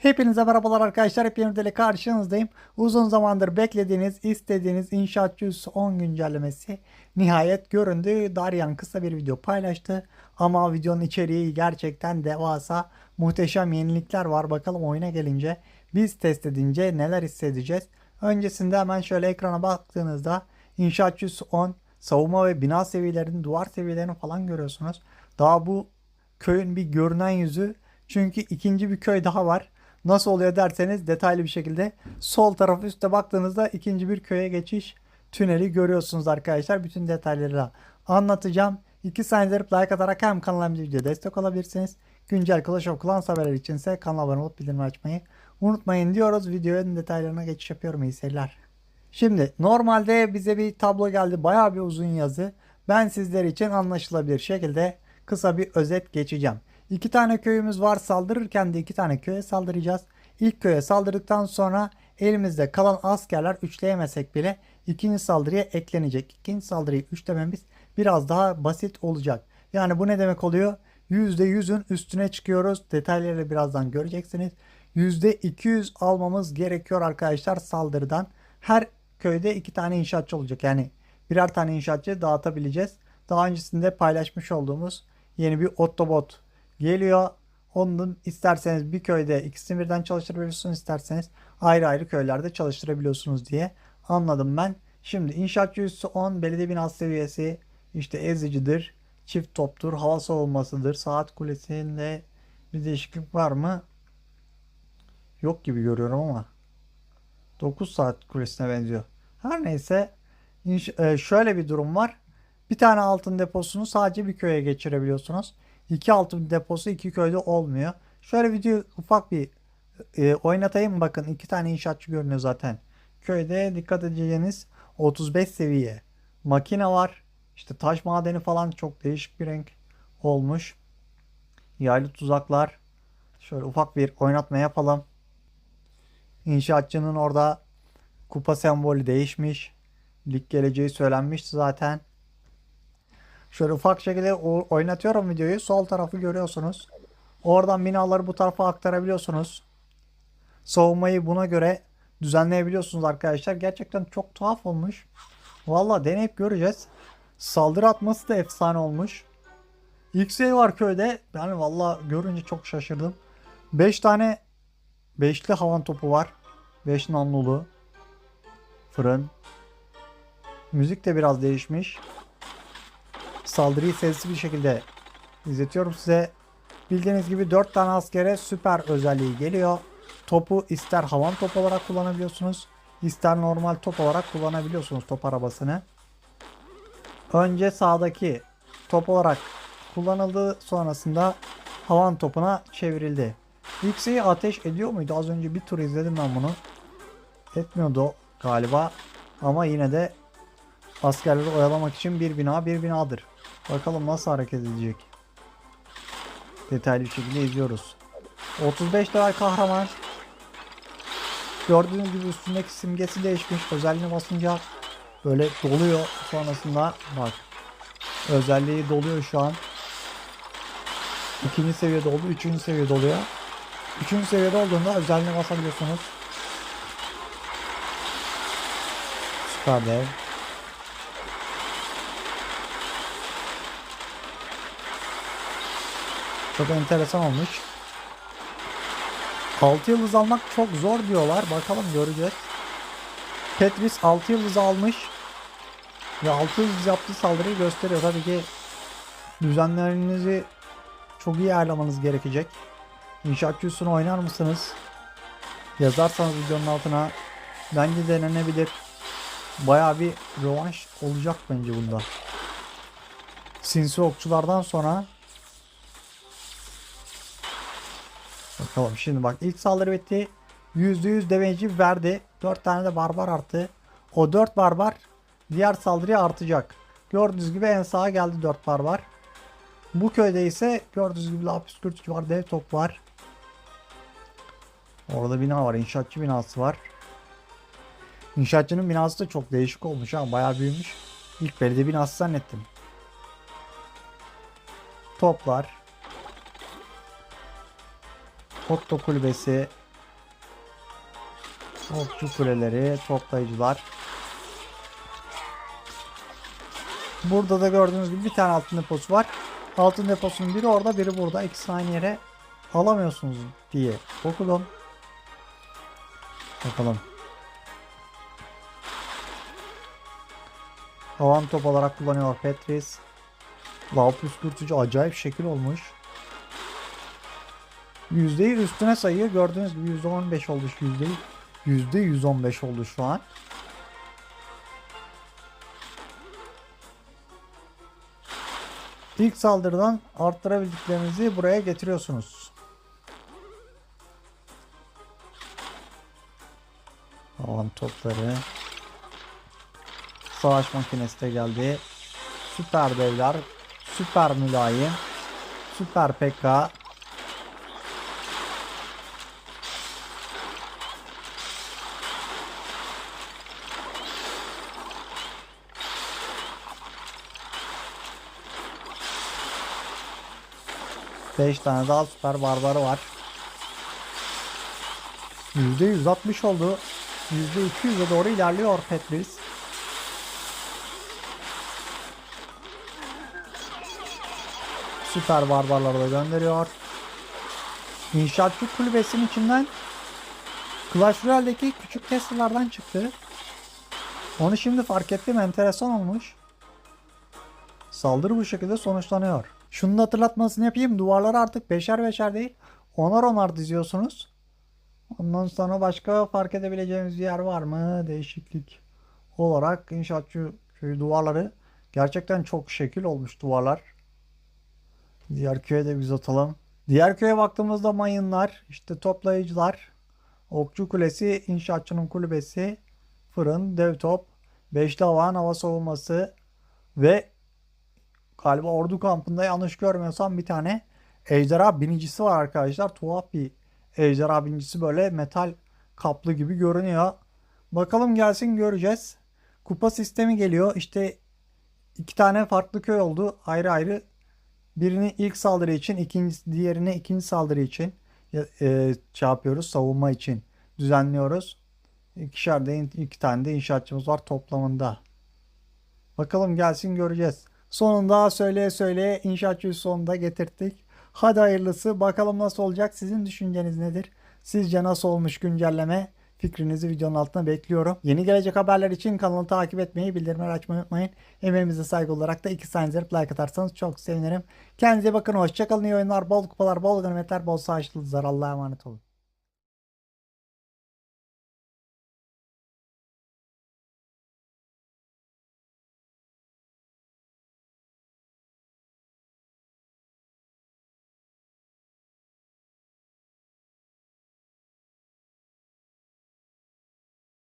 Hepinize merhabalar arkadaşlar. Hepiniz ile karşınızdayım. Uzun zamandır beklediğiniz, istediğiniz İnşaatçı 110 güncellemesi nihayet göründü. Daryan kısa bir video paylaştı. Ama videonun içeriği gerçekten devasa, muhteşem yenilikler var. Bakalım oyuna gelince biz test edince neler hissedeceğiz. Öncesinde hemen şöyle ekrana baktığınızda İnşaatçı 110 savunma ve bina seviyelerini, duvar seviyelerini falan görüyorsunuz. Daha bu köyün bir görünen yüzü. Çünkü ikinci bir köy daha var. Nasıl oluyor derseniz detaylı bir şekilde sol taraf üstte baktığınızda ikinci bir köye geçiş tüneli görüyorsunuz arkadaşlar. Bütün detayları anlatacağım. 2 saniye like atarak hem kanalıma bir video destek olabilirsiniz. Güncel Clash of Clans haberleri içinse kanala abone olup bildirim açmayı unutmayın diyoruz. Videonun detaylarına geçiş yapıyorum. İyi seyirler. Şimdi normalde bize bir tablo geldi. Bayağı bir uzun yazı. Ben sizler için anlaşılabilir şekilde kısa bir özet geçeceğim. İki tane köyümüz var. Saldırırken de iki tane köye saldıracağız. İlk köye saldırdıktan sonra elimizde kalan askerler üçleyemesek bile ikinci saldırıya eklenecek. İkinci saldırıyı üçlememiz biraz daha basit olacak. Yani bu ne demek oluyor? %100'ün üstüne çıkıyoruz. Detayları birazdan göreceksiniz. %200 almamız gerekiyor arkadaşlar saldırıdan. Her köyde iki tane inşaatçı olacak. Yani birer tane inşaatçı dağıtabileceğiz. Daha öncesinde paylaşmış olduğumuz yeni bir Autobot geliyor. Onun isterseniz bir köyde ikisini birden çalıştırabiliyorsunuz isterseniz ayrı ayrı köylerde çalıştırabiliyorsunuz diye anladım ben. Şimdi inşaatçı üssü 10 belediye binası seviyesi işte ezicidir, çift toptur, hava savunmasıdır, saat kulesinde bir değişiklik var mı? Yok gibi görüyorum ama 9 saat kulesine benziyor. Her neyse e, şöyle bir durum var. Bir tane altın deposunu sadece bir köye geçirebiliyorsunuz. İki altın deposu iki köyde olmuyor. Şöyle video ufak bir e, oynatayım. Bakın iki tane inşaatçı görünüyor zaten. Köyde dikkat edeceğiniz 35 seviye makine var. İşte taş madeni falan çok değişik bir renk olmuş. Yaylı tuzaklar. Şöyle ufak bir oynatma yapalım. İnşaatçının orada kupa sembolü değişmiş. Lig geleceği söylenmişti zaten. Şöyle ufak şekilde oynatıyorum videoyu. Sol tarafı görüyorsunuz. Oradan binaları bu tarafa aktarabiliyorsunuz. Savunmayı buna göre düzenleyebiliyorsunuz arkadaşlar. Gerçekten çok tuhaf olmuş. Valla deneyip göreceğiz. Saldırı atması da efsane olmuş. X-Ray var köyde. Yani valla görünce çok şaşırdım. 5 tane beşli havan topu var. 5 namlulu. Fırın. Müzik de biraz değişmiş saldırıyı sessiz bir şekilde izletiyorum size. Bildiğiniz gibi 4 tane askere süper özelliği geliyor. Topu ister havan top olarak kullanabiliyorsunuz. ister normal top olarak kullanabiliyorsunuz top arabasını. Önce sağdaki top olarak kullanıldı. Sonrasında havan topuna çevrildi. Yükseği ateş ediyor muydu? Az önce bir tur izledim ben bunu. Etmiyordu galiba. Ama yine de askerleri oyalamak için bir bina bir binadır. Bakalım nasıl hareket edecek. Detaylı bir şekilde izliyoruz. 35 level kahraman. Gördüğünüz gibi üstündeki simgesi değişmiş. Özelliğine basınca böyle doluyor. Sonrasında bak. Özelliği doluyor şu an. İkinci seviyede oldu. Üçüncü seviyede oluyor. Üçüncü seviyede olduğunda özelliğine basabiliyorsunuz. Süper dev. Çok enteresan olmuş. 6 yıldız almak çok zor diyorlar. Bakalım göreceğiz. Tetris 6 yıldız almış. Ve 6 yıldız yaptığı saldırıyı gösteriyor. Tabii ki düzenlerinizi çok iyi ayarlamanız gerekecek. İnşaatçı üstüne oynar mısınız? Yazarsanız videonun altına bence denenebilir. Baya bir rövanş olacak bence bunda. Sinsi okçulardan sonra Bakalım şimdi bak ilk saldırı bitti. %100 damage'i verdi. 4 tane de barbar arttı. O 4 barbar diğer saldırıya artacak. Gördüğünüz gibi en sağa geldi 4 barbar. Bu köyde ise gördüğünüz gibi lapis kürtücü var, dev top var. Orada bina var, inşaatçı binası var. İnşaatçının binası da çok değişik olmuş ha, bayağı büyümüş. İlk belediye binası zannettim. Toplar, Otto kulübesi, Okçu kuleleri, toplayıcılar. Burada da gördüğünüz gibi bir tane altın deposu var. Altın deposunun biri orada biri burada. İkisini aynı yere alamıyorsunuz diye okudum. Bakalım. Havan top olarak kullanıyor Petris. Lav püskürtücü acayip şekil olmuş. Yüzdeyi üstüne sayıyor. Gördüğünüz gibi %15 oldu şu yüzdeyi. Yüzde 115 oldu şu an. İlk saldırıdan arttırabildiklerinizi buraya getiriyorsunuz. Havan topları. Savaş makinesi de geldi. Süper devler. Süper mülayim. Süper PK. Beş tane daha süper barbarı var. %160 oldu. %200'e doğru ilerliyor Petris. Süper barbarları da gönderiyor. İnşaatçı kulübesinin içinden Clash Royale'deki küçük Tesla'lardan çıktı. Onu şimdi fark ettim enteresan olmuş. Saldırı bu şekilde sonuçlanıyor. Şunun da hatırlatmasını yapayım. Duvarları artık beşer beşer değil. Onar onar diziyorsunuz. Ondan sonra başka fark edebileceğimiz bir yer var mı? Değişiklik olarak inşaatçı köyü duvarları gerçekten çok şekil olmuş duvarlar. Diğer köye de biz atalım. Diğer köye baktığımızda mayınlar, işte toplayıcılar, okçu kulesi, inşaatçının kulübesi, fırın, dev top, beşli havan, hava savunması ve galiba ordu kampında yanlış görmüyorsam bir tane ejderha binicisi var arkadaşlar. Tuhaf bir ejderha binicisi böyle metal kaplı gibi görünüyor. Bakalım gelsin göreceğiz. Kupa sistemi geliyor. İşte iki tane farklı köy oldu. Ayrı ayrı Birini ilk saldırı için, ikinci diğerini ikinci saldırı için e, şey yapıyoruz, savunma için düzenliyoruz. İkişer de iki tane de inşaatçımız var toplamında. Bakalım gelsin göreceğiz. Sonunda söyleye söyleye inşaatçıyı sonunda getirttik. Hadi hayırlısı. Bakalım nasıl olacak? Sizin düşünceniz nedir? Sizce nasıl olmuş güncelleme? Fikrinizi videonun altına bekliyorum. Yeni gelecek haberler için kanalı takip etmeyi, bildirimleri açmayı unutmayın. Emeğimize saygı olarak da iki saniye like atarsanız çok sevinirim. Kendinize bakın. Hoşçakalın. İyi oyunlar, bol kupalar, bol ganimetler, bol sağlıklı Allah'a emanet olun.